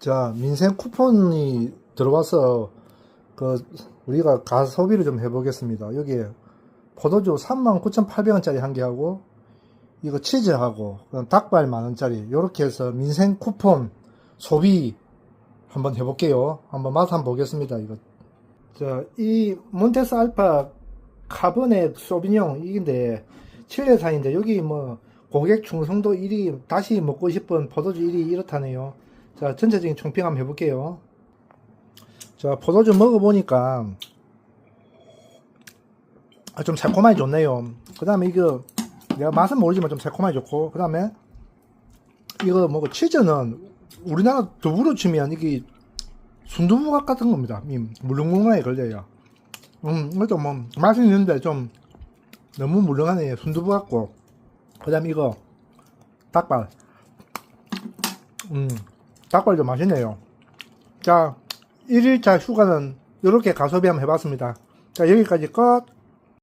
자, 민생 쿠폰이 들어와서 그 우리가 가 소비를 좀 해보겠습니다. 여기에 포도주 39,800원짜리 한 개하고 이거 치즈하고 닭발 만원짜리 이렇게 해서 민생 쿠폰 소비 한번 해볼게요. 한번 맛 한번 보겠습니다. 이거 자, 이 몬테스 알파 카보네 소비뇽 이긴데 칠레산인데 여기 뭐 고객 충성도 1위 다시 먹고 싶은 포도주 1위 이렇다네요. 자, 전체적인 총평 한번 해볼게요. 자, 포도주 먹어보니까 아, 좀 새콤하게 좋네요. 그 다음에 이거 내가 맛은 모르지만 좀 새콤하게 좋고 그 다음에 이거 뭐 치즈는 우리나라 두부로 치면 이게 순두부각 같은 겁니다. 이 물렁물렁하게 걸려요. 음, 이것도 뭐 맛은 있는데 좀 너무 물렁하네. 순두부 같고 그 다음에 이거 닭발 음, 닭발도 맛있네요. 자, 1일차 휴가는 이렇게 가소비 한번 해봤습니다. 자, 여기까지 끝.